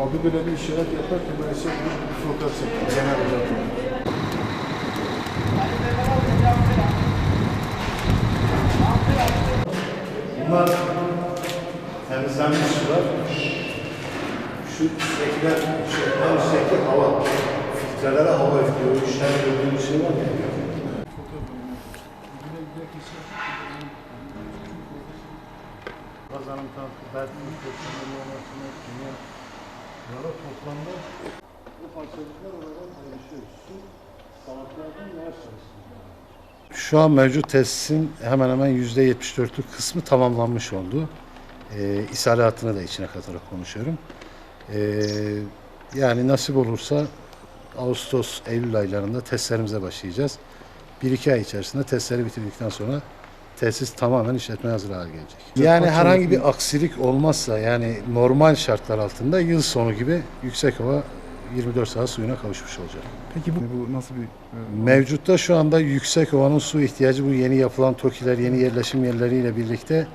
Abi böyle bir işaret yaparken ben size bir fotoğraf çektim. Genel olarak. Bunlar temizlenmiş sular. Şu üsttekiler, şu en üstteki hava. Filtrelere hava üflüyor. Üçten gördüğümüz şey var ya. Kazanım tankı, Berk'in toplamı, olmasını, kimya, Yara toplamda bu parçacıklar olarak ayrışıyor. Su, salaklardan. Şu an mevcut tesisin hemen hemen yüzde 74'lük kısmı tamamlanmış oldu. Ee, ishalatını da içine katarak konuşuyorum. Ee, yani nasip olursa Ağustos, Eylül aylarında testlerimize başlayacağız. 1-2 ay içerisinde testleri bitirdikten sonra tesis tamamen işletmeye hazır hale gelecek. Yani herhangi bir aksilik olmazsa yani normal şartlar altında yıl sonu gibi Yüksekova 24 saat suyuna kavuşmuş olacak. Peki bu, bu nasıl bir... e, Mevcutta şu anda Yüksekova'nın su ihtiyacı bu yeni yapılan TOKİ'ler, yeni yerleşim yerleriyle birlikte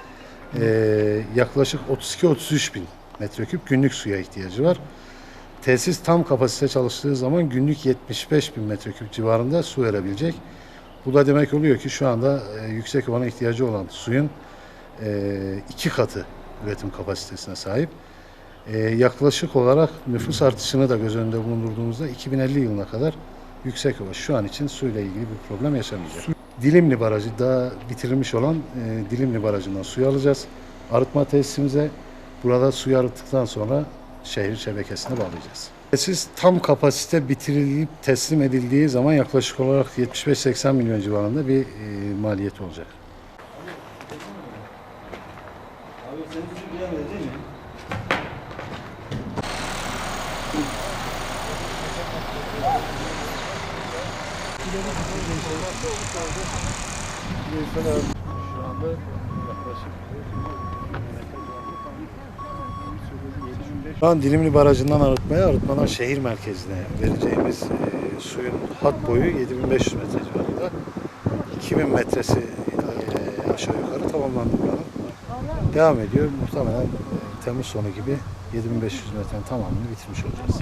eee, yaklaşık 32-33 bin metreküp günlük suya ihtiyacı var. Tesis tam kapasite çalıştığı zaman günlük 75 bin metreküp civarında su verebilecek. Bu da demek oluyor ki şu anda e, Yüksekova'nın ihtiyacı olan suyun e, iki katı üretim kapasitesine sahip. E, yaklaşık olarak nüfus artışını da göz önünde bulundurduğumuzda 2050 yılına kadar Yüksekova şu an için suyla ilgili bir problem yaşamayacak. Dilimli Barajı daha bitirilmiş olan e, Dilimli Barajı'ndan suyu alacağız. Arıtma tesisimize burada suyu arıttıktan sonra şehir şebekesine bağlayacağız. Tesis tam kapasite bitirilip teslim edildiği zaman yaklaşık olarak 75-80 milyon civarında bir e, maliyeti olacak. Abi değil mi? Şu anda yaklaşık Şu an Dilimli Barajı'ndan arıtmaya, arıtmadan şehir merkezine vereceğimiz e, suyun hat boyu 7500 metre civarında. 2000 metresi e, aşağı yukarı tamamlandı buranın. Devam ediyor. Muhtemelen e, Temmuz sonu gibi 7500 metrenin tamamını bitirmiş olacağız.